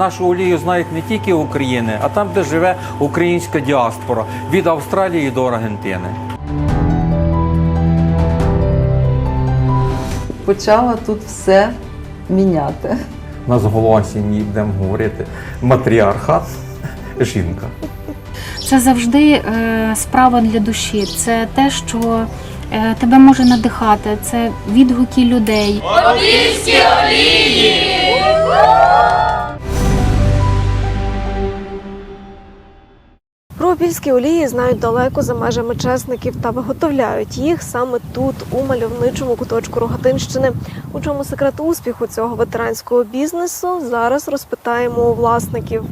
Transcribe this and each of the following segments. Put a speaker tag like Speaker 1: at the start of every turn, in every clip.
Speaker 1: Нашу олію знають не тільки України, а там, де живе українська діаспора від Австралії до Аргентини.
Speaker 2: Почала тут все міняти.
Speaker 1: У нас голова сім'ї, будемо говорити, матріархат, жінка.
Speaker 3: Це завжди е, справа для душі. Це те, що е, тебе може надихати. Це відгуки людей.
Speaker 4: Про опільські олії знають далеко за межами чесників та виготовляють їх саме тут, у мальовничому куточку Рогатинщини. У чому секрет успіху цього ветеранського бізнесу зараз розпитаємо у власників.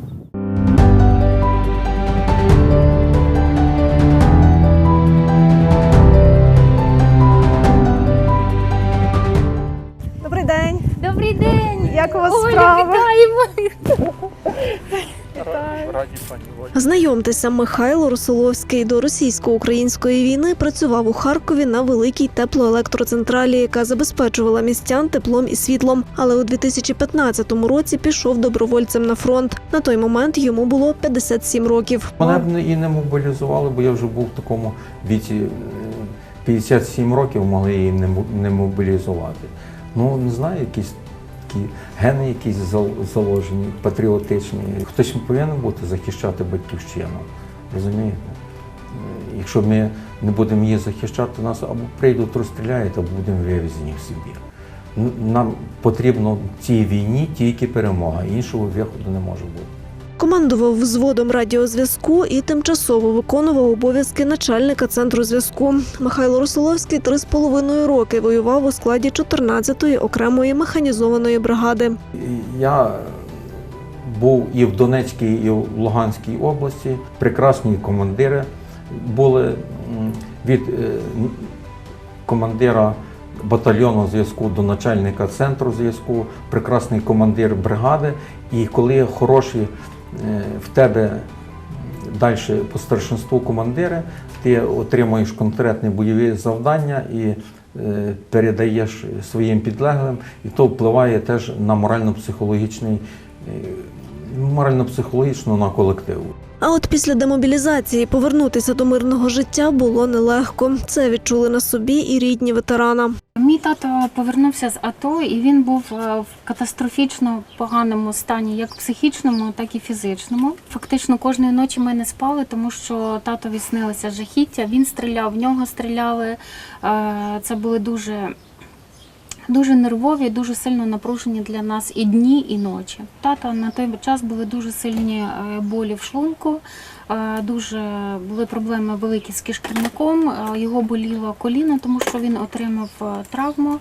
Speaker 4: Добрий день!
Speaker 3: Добрий день!
Speaker 4: Як у вас
Speaker 3: Оля,
Speaker 4: справи?
Speaker 3: вітаємо!
Speaker 4: Знайомтеся, Михайло Росоловський до російсько-української війни працював у Харкові на великій теплоелектроцентралі, яка забезпечувала містян теплом і світлом. Але у 2015 році пішов добровольцем на фронт. На той момент йому було 57 років.
Speaker 1: Мене б і не мобілізували, бо я вже був в такому віці е, 57 років, могли її не мобілізувати. Ну, не знаю, якісь такі гени якісь заложені, патріотичні. Хтось повинен бути захищати батьківщину. Розумієте? Якщо ми не будемо її захищати, нас або прийдуть, розстріляють, або будемо вивезені в Сибір. Нам потрібно в цій війні тільки перемога, іншого виходу не може бути.
Speaker 4: Командував взводом радіозв'язку і тимчасово виконував обов'язки начальника центру зв'язку. Михайло Росоловський три з половиною роки воював у складі 14-ї окремої механізованої бригади.
Speaker 1: Я був і в Донецькій, і в Луганській області. Прекрасні командири були від е, командира батальйону зв'язку до начальника центру зв'язку, прекрасний командир бригади. І коли хороші в тебе далі по старшинству командири, ти отримуєш конкретні бойові завдання і е, передаєш своїм підлеглим, і то впливає теж на морально-психологічний, е, морально-психологічно на колектив.
Speaker 4: А от після демобілізації повернутися до мирного життя було нелегко. Це відчули на собі і рідні ветерана.
Speaker 3: Мій тато повернувся з АТО, і він був е, в катастрофічно поганому стані, як психічному, так і фізичному. Фактично кожної ночі ми не спали, тому що татові снилося жахіття. Він стріляв, в нього стріляли. Е, Це були дуже. Дуже нервові, дуже сильно напружені для нас і дні, і ночі. Тата на той час були дуже сильні е, болі в шлунку, е, дуже були проблеми великі з кишківником. е, Його боліло коліно, тому що він отримав травму.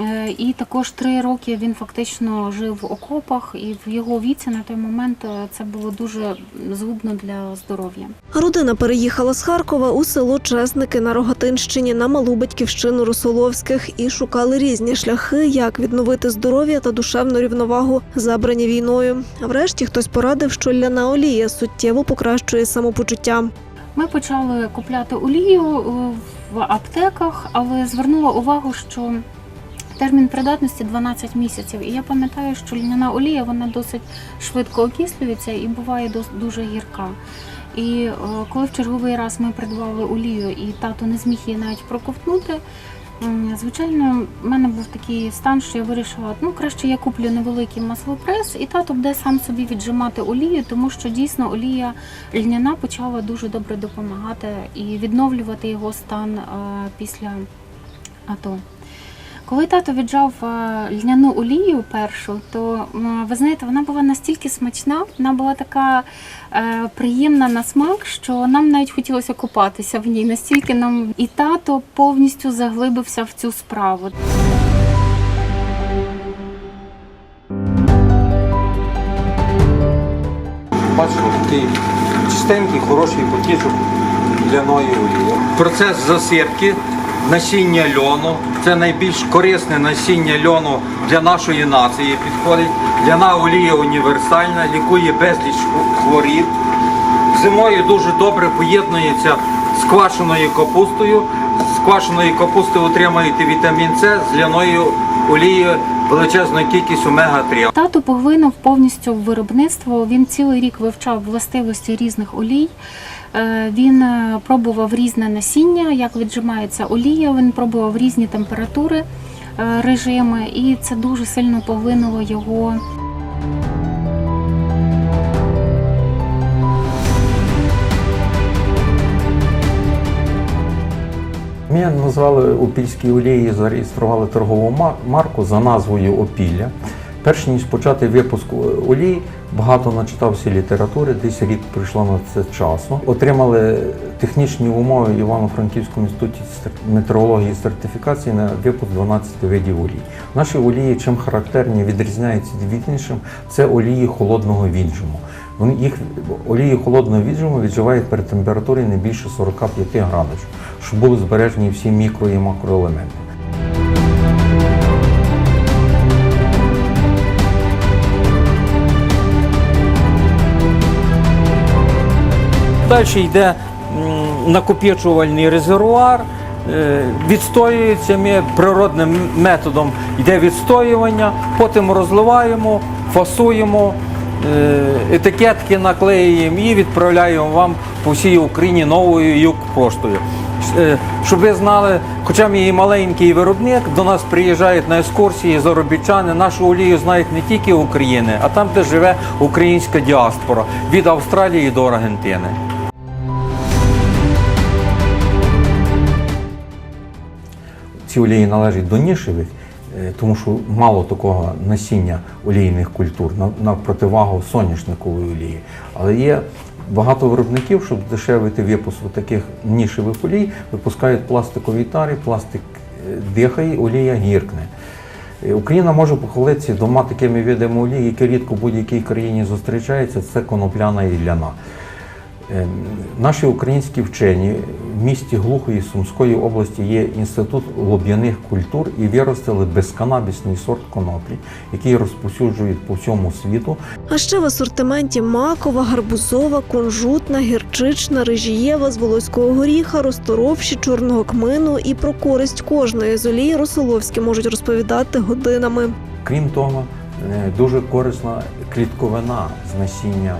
Speaker 3: Е, І також три роки він фактично жив в окопах, і в його віці на той момент е, це було дуже згубно для здоров'я.
Speaker 4: Родина переїхала з Харкова у село Чесники на Рогатинщині на малу батьківщину Росоловських і шукали різні шляхи, як відновити здоров'я та душевну рівновагу, забрані війною. А врешті хтось порадив, що ляна олія суттєво покращує самопочуття.
Speaker 3: Ми почали купляти олію е, в аптеках, але звернула увагу, що термін придатності 12 місяців. І я пам'ятаю, що льняна олія вона досить швидко окислюється і буває дуже гірка. І е, коли в черговий раз ми придбали олію, і тато не зміг її навіть проковтнути. Звичайно, в мене був такий стан, що я вирішила, ну краще я куплю невеликий маслопрес, і тато буде сам собі віджимати олію, тому що дійсно олія льняна почала дуже добре допомагати і відновлювати його стан е, після АТО. Коли тато віджав е, льняну олію першу, то ви знаєте, вона була настільки смачна, вона була така е, приємна на смак, що нам навіть хотілося купатися в ній. Настільки нам і тато повністю заглибився в цю справу.
Speaker 1: Бачите, такий чистенький, хороший потічок ляної олії. Процес засипки насіння льону. Це найбільш корисне насіння льону для нашої нації підходить. Ляна олія універсальна, лікує безліч хворіб. Зимою дуже добре поєднується з квашеною капустою. З квашеної капусти отримаєте вітамін С, з ляною олії величезну кількість омега-3.
Speaker 3: Тато поглинув повністю в виробництво. Він цілий рік вивчав властивості різних олій. Е, Він е, пробував різне насіння, як віджимається олія. Він пробував різні температури, е, режими, і це дуже сильно поглинуло його.
Speaker 1: Ми назвали опільські олії, зареєстрували торгову мар- марку за назвою Опілля. Перш ніж почати випуск олій, багато начитався літератури, десь рік прийшло на це часу. Отримали технічні умови Івано-Франківському інституті метеорології і сертифікації на випуск 12 видів олій. Наші олії, чим характерні, відрізняються від іншим, це олії холодного віджиму. Вони їх олії холодного віджиму відживають при температурі не більше 45 градусів, щоб були збережені всі мікро і макроелементи.
Speaker 5: Далі йде м, накопичувальний резервуар, е, відстоюється ми природним методом йде відстоювання, потім розливаємо, фасуємо, е, етикетки наклеюємо і відправляємо вам по всій Україні новою юг поштою. Е, Щоб ви знали, хоча ми і маленький виробник, до нас приїжджають на екскурсії заробітчани. Нашу олію знають не тільки України, а там, де живе українська діаспора від Австралії до Аргентини.
Speaker 1: Ці олії належать до нішевих, е, тому що мало такого насіння олійних культур на, противагу соняшникової олії. Але є багато виробників, щоб здешевити випуск таких нішевих олій, випускають пластикові тари, пластик е, дихає, олія гіркне. Е, Україна може похвалитися двома такими видами олії, які рідко в будь-якій країні зустрічаються, це конопляна і ляна. Ем, Наші українські вчені в місті Глухої Сумської області є інститут лоб'яних культур і виростили безканабісний сорт коноплі, який розповсюджують по всьому світу.
Speaker 4: А ще в асортименті макова, гарбузова, кунжутна, гірчична, рижієва з волоського горіха, розторовші, чорного кмину і про користь кожної з олій Росоловські можуть розповідати годинами.
Speaker 1: Крім того, е, дуже корисна клітковина з насіння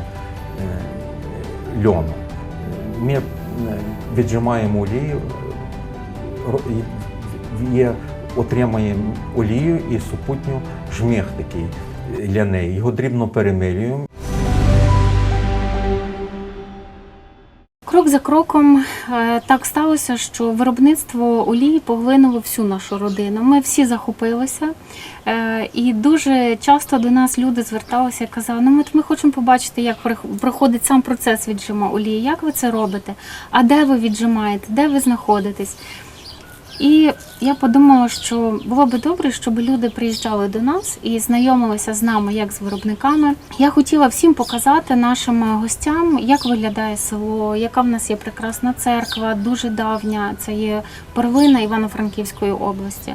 Speaker 1: е, льону. Ми е, віджимаємо олію, е, є, отримаємо олію і супутню жміх такий ляний. Його дрібно перемилюємо.
Speaker 3: Крок за кроком е, так сталося, що виробництво олії поглинуло всю нашу родину. Ми всі захопилися, Е, і дуже часто до нас люди зверталися і казали: ну ми, ми хочемо побачити, як проходить сам процес віджима олії. Як ви це робите? А де ви віджимаєте? Де ви знаходитесь? І я подумала, що було би добре, щоб люди приїжджали до нас і знайомилися з нами як з виробниками. Я хотіла всім показати нашим гостям, як виглядає село, яка в нас є прекрасна церква, дуже давня. Це є перлина Івано-Франківської області.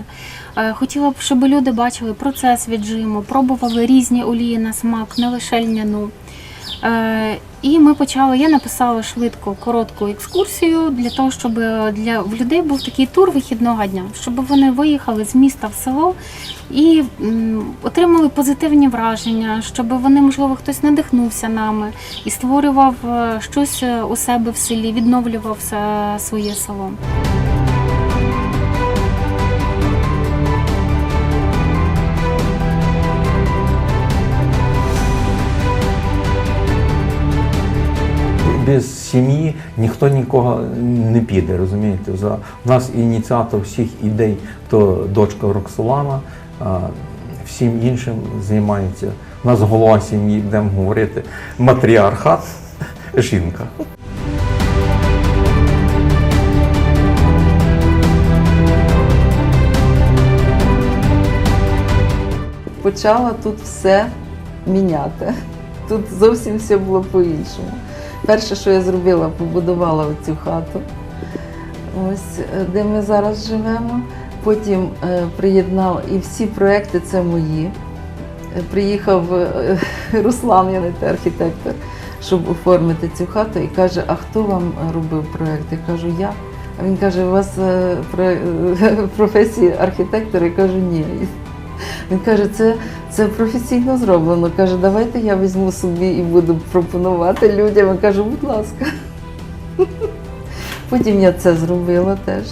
Speaker 3: Е, Хотіла б, щоб люди бачили процес віджиму, пробували різні олії на смак, не лише льняну. Е, І ми почали. Я написала швидко коротку екскурсію для того, щоб для в людей був такий тур вихідного дня, щоб вони виїхали з міста в село і м, отримали позитивні враження, щоб вони, можливо, хтось надихнувся нами і створював е, щось е, у себе в селі, відновлював е, своє село.
Speaker 1: Без сім'ї ніхто нікого не піде, розумієте? За у нас ініціатор всіх ідей то дочка Роксолана, всім іншим займається. У нас голова сім'ї, будемо говорити, матріархат, жінка.
Speaker 2: Почала тут все міняти. Тут зовсім все було по-іншому. Перше, що я зробила, побудувала оцю хату, ось е, де ми зараз живемо. Потім е, приєднала і всі проекти це мої. Е, Приїхав Руслан, я не те архітектор, щоб оформити цю хату, і каже: А хто вам робив проект? Я кажу, я. А він каже, у вас про- професія архітектора? Я кажу, ні. Він каже, це, це професійно зроблено. Каже, давайте я візьму собі і буду пропонувати людям. Кажу, будь ласка. Потім я це зробила теж.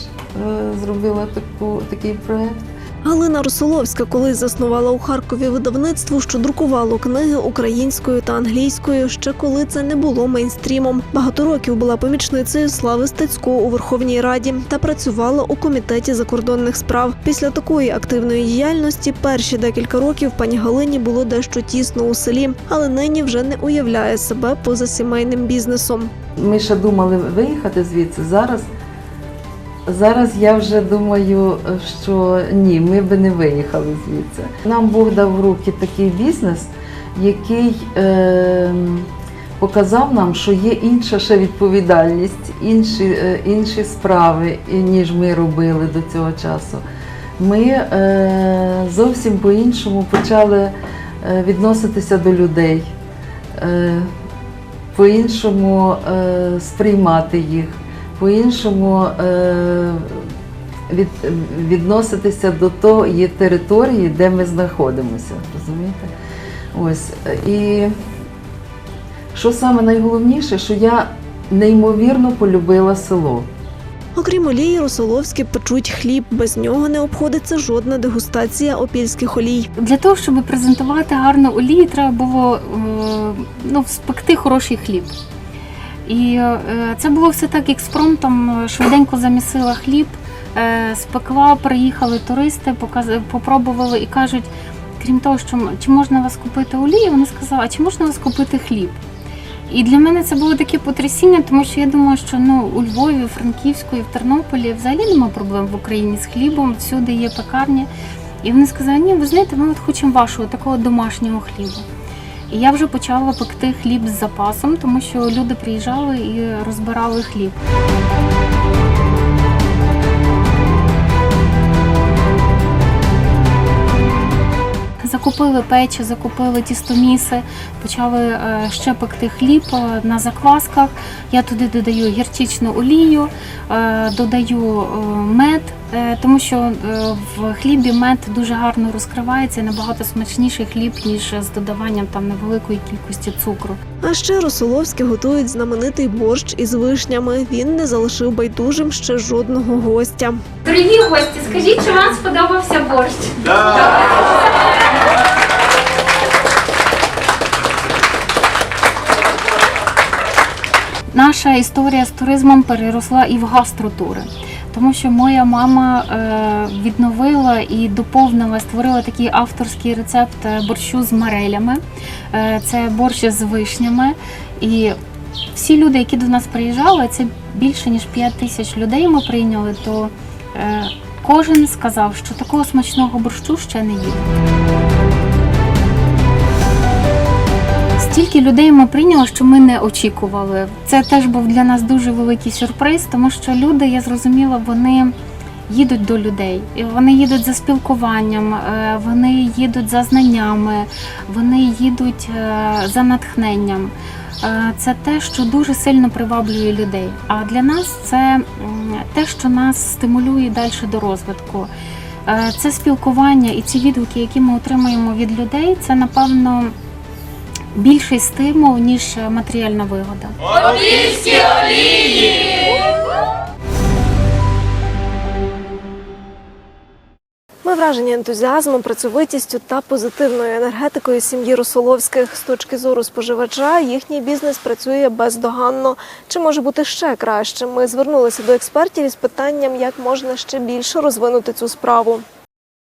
Speaker 2: е, Зробила таку, такий проєкт.
Speaker 4: Галина Русоловська колись заснувала у Харкові видавництво, що друкувало книги українською та англійською, ще коли це не було мейнстрімом. Багато років була помічницею Слави Стецько у Верховній Раді та працювала у комітеті закордонних справ. Після такої активної діяльності перші декілька років пані Галині було дещо тісно у селі, але нині вже не уявляє себе поза сімейним бізнесом.
Speaker 2: Ми ще думали виїхати звідси. Зараз, зараз я вже думаю, що ні, ми би не виїхали звідси. Нам Бог дав в руки такий бізнес, який е, показав нам, що є інша ще відповідальність, інші, е, інші справи, ніж ми робили до цього часу. Ми е, зовсім по-іншому почали е, відноситися до людей. Е, по-іншому е, сприймати їх, по-іншому е, від, відноситися до тої території, де ми знаходимося. Розумієте? Ось. І що саме найголовніше, що я неймовірно полюбила село.
Speaker 4: Окрім олії, Русоловські печуть хліб. Без нього не обходиться жодна дегустація опільських олій.
Speaker 3: Для того, щоб презентувати гарну олію, треба було е, ну, спекти хороший хліб. І е, це було все так експромтом, швиденько замісила хліб, е, спекла, приїхали туристи, попробували і кажуть, крім того, що чи можна вас купити олію, вони сказали, а чи можна вас купити хліб? І для мене це було таке потрясіння, тому що я думаю, що ну у Львові, у Франківську і в Тернополі взагалі немає проблем в Україні з хлібом, всюди є пекарні. І вони сказали, ні, ви знаєте, ми от хочемо вашого такого домашнього хлібу. І я вже почала пекти хліб з запасом, тому що люди приїжджали і розбирали хліб. Закупили печі, закупили тістоміси, почали е, ще пекти хліб е, на заквасках. Я туди додаю гірчичну олію, е, додаю мед, тому що в хлібі мед дуже гарно розкривається і набагато смачніший хліб, ніж з додаванням там невеликої кількості цукру.
Speaker 4: А ще Русоловські готують знаменитий борщ із вишнями. Він не залишив байдужим ще жодного гостя.
Speaker 3: Дорогі гості, скажіть, чи вам сподобався борщ? Наша історія з туризмом переросла і в гастротури. Тому що моя мама е, відновила і доповнила, створила такий авторський рецепт е, борщу з марелями. Е, це борщ з вишнями. І всі люди, які до нас приїжджали, це більше ніж 5 тисяч людей ми прийняли, то кожен сказав, що такого смачного борщу ще не їв. Стільки людей ми прийняли, що ми не очікували. Це теж був для нас дуже великий сюрприз, тому що люди, я зрозуміла, вони їдуть до людей. Вони їдуть за спілкуванням, е, вони їдуть за знаннями, вони їдуть е, за натхненням. Е, Це те, що дуже сильно приваблює людей. А для нас це те, що нас стимулює далі до розвитку. Це спілкування і ці відгуки, які ми отримуємо від людей, це напевно більший стимул, ніж матеріальна вигода.
Speaker 4: Ми вражені ентузіазмом, працьовитістю та позитивною енергетикою сім'ї Русоловських. З точки зору споживача їхній бізнес працює бездоганно. Чи може бути ще краще? Ми звернулися до експертів із питанням, як можна ще більше розвинути цю справу.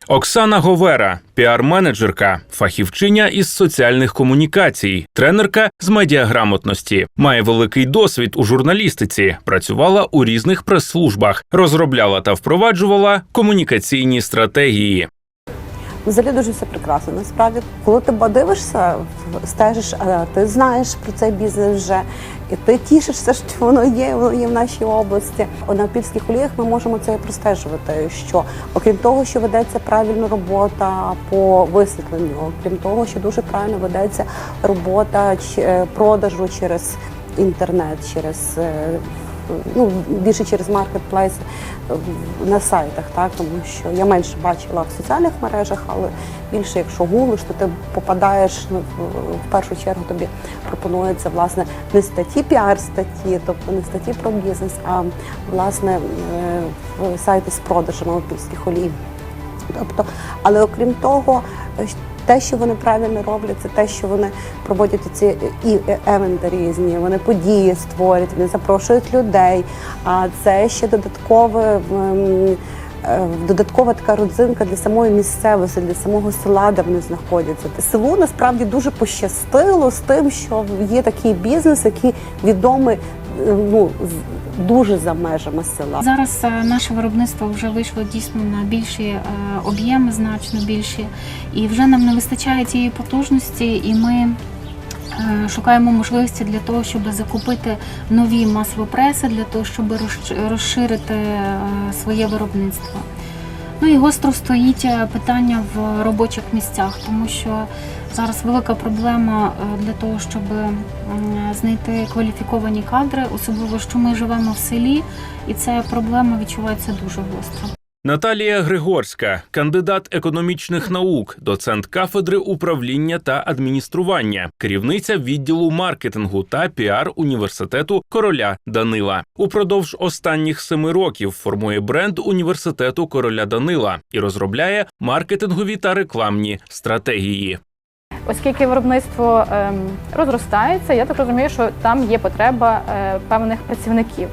Speaker 6: Оксана Говера, піар-менеджерка, фахівчиня із соціальних комунікацій, тренерка з медіаграмотності, має великий досвід у журналістиці, працювала у різних прес-службах, розробляла та впроваджувала комунікаційні стратегії.
Speaker 7: Взагалі дуже все прекрасно. Насправді, коли ти дивишся, стежиш, а ти знаєш про цей бізнес вже, і ти тішишся, що воно є, воно є в нашій області. На пільських оліях ми можемо це і простежувати. Що окрім того, що ведеться правильна робота по висвітленню, окрім того, що дуже правильно ведеться робота е, продажу через інтернет, через е, ну, більше через маркетплейс на сайтах, так тому що я менше бачила в соціальних мережах, але більше, якщо гуглиш, то ти попадаєш ну, в- першу чергу тобі пропонується власне не статті, піар статті, тобто не статті про бізнес, а власне е, сайти з продажами опільських олій. Тобто, але окрім того, е, те, що вони правильно роблять, це те, що вони проводять ці і евенти різні, вони події створюють, вони запрошують людей. А це ще додаткове ем, е, додаткова така родзинка для самої місцевості, для самого села, де вони знаходяться. Те селу насправді дуже пощастило з тим, що є такий бізнес, який відомий ну, дуже за межами села.
Speaker 3: Зараз е, наше виробництво вже вийшло дійсно на більші е, об'єми, значно більші, і вже нам не вистачає цієї потужності, і ми е, шукаємо можливості для того, щоб закупити нові маслопреси, для того, щоб розширити своє виробництво. Ну і гостро стоїть питання в робочих місцях, тому що зараз велика проблема е, для того, щоб знайти кваліфіковані кадри, особливо що ми живемо в селі, і ця проблема відчувається дуже гостро.
Speaker 6: Наталія Григорська, кандидат економічних наук, доцент кафедри управління та адміністрування, керівниця відділу маркетингу та піар університету короля Данила. Упродовж останніх семи років формує бренд університету короля Данила і розробляє маркетингові та рекламні стратегії.
Speaker 8: Оскільки виробництво ем, розростається, я так розумію, що там є потреба е, певних працівників.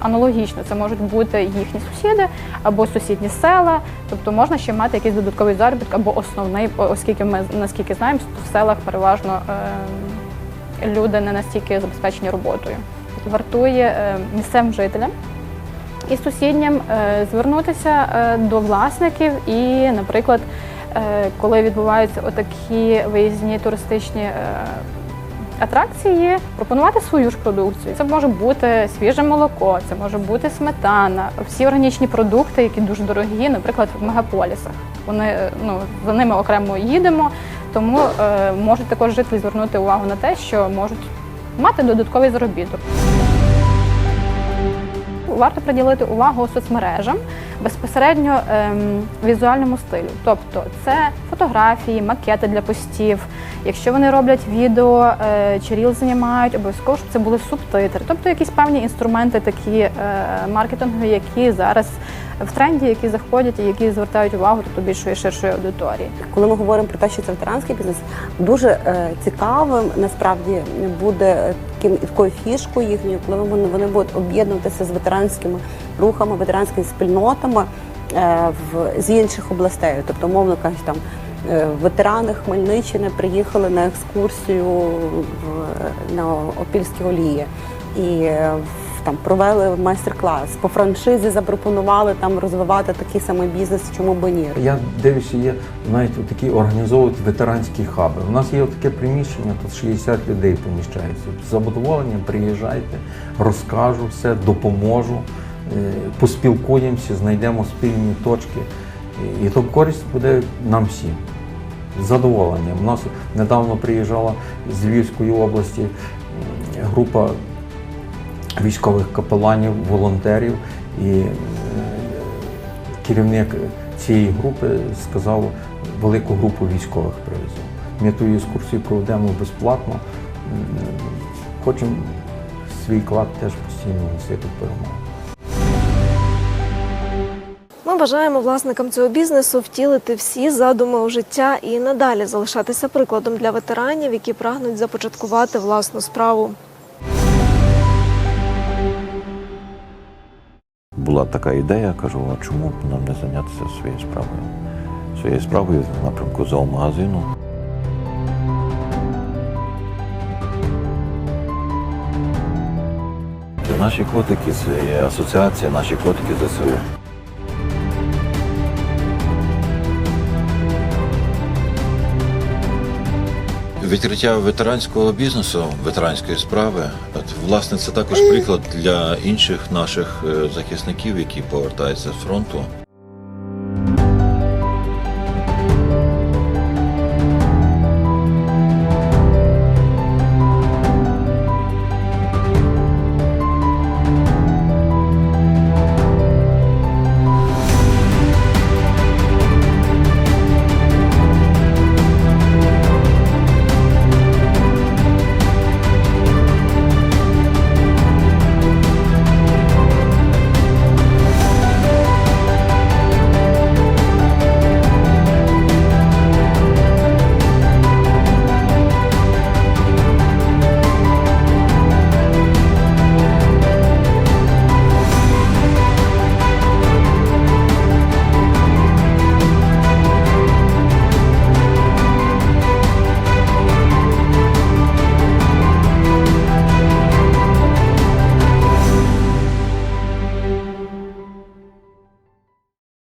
Speaker 8: Аналогічно, це можуть бути їхні сусіди або сусідні села, тобто можна ще мати якийсь додатковий заробіток або основний, оскільки ми наскільки знаємо, в селах переважно ем, люди не настільки забезпечені роботою. Вартує ем, місцевим жителям і сусіднім е, звернутися е, до власників і, наприклад, коли відбуваються отакі виїзні туристичні е, атракції, пропонувати свою ж продукцію. Це може бути свіже молоко, це може бути сметана, всі органічні продукти, які дуже дорогі, наприклад, в мегаполісах. Вони е, ну за ними окремо їдемо, тому е, можуть також жителі звернути увагу на те, що можуть мати додатковий заробіток. Варто приділити увагу соцмережам безпосередньо ем, візуальному стилю. Тобто це фотографії, макети для постів. Якщо вони роблять відео е, чи ріл знімають, обов'язково щоб це були субтитри, тобто якісь певні інструменти, такі е, маркетингові, які зараз в тренді, які заходять і які звертають увагу тобто більшої ширшої аудиторії.
Speaker 7: Коли ми говоримо про те, що це ветеранський бізнес, дуже е, цікавим насправді буде таким такою фішкою їхньою, коли вони, вони будуть об'єднуватися з ветеранськими рухами, ветеранськими спільнотами е, в з інших областей. Тобто, мовно кажучи, там е, ветерани Хмельниччини приїхали на екскурсію в, на Опільські олії і е, в- там провели майстер-клас по франшизі, запропонували там розвивати такий самий бізнес, чому би ні.
Speaker 1: Я дивлюся, є навіть такі організовують ветеранські хаби. У нас є таке приміщення, тут 60 людей поміщається. З задоволенням приїжджайте, розкажу все, допоможу, е, поспілкуємося, знайдемо спільні точки. І то користь буде нам всім. З задоволенням. У нас недавно приїжджала з Львівської області група військових капеланів, волонтерів. І е, керівник цієї групи сказав, велику групу військових привеземо. Ми ту екскурсію проведемо безплатно. Хочемо свій клад теж постійно носити перемогу.
Speaker 4: Ми бажаємо власникам цього бізнесу втілити всі задуми у життя і надалі залишатися прикладом для ветеранів, які прагнуть започаткувати власну справу.
Speaker 9: Була така ідея, кажу, а чому б нам не зайнятися своєю справою? Своєю справою в напрямку зоомагазину. Наші котики, це є асоціація наші котики ЗСУ. Відкриття ветеранського бізнесу, ветеранської справи, от, власне, це також приклад для інших наших е, захисників, які повертаються з фронту,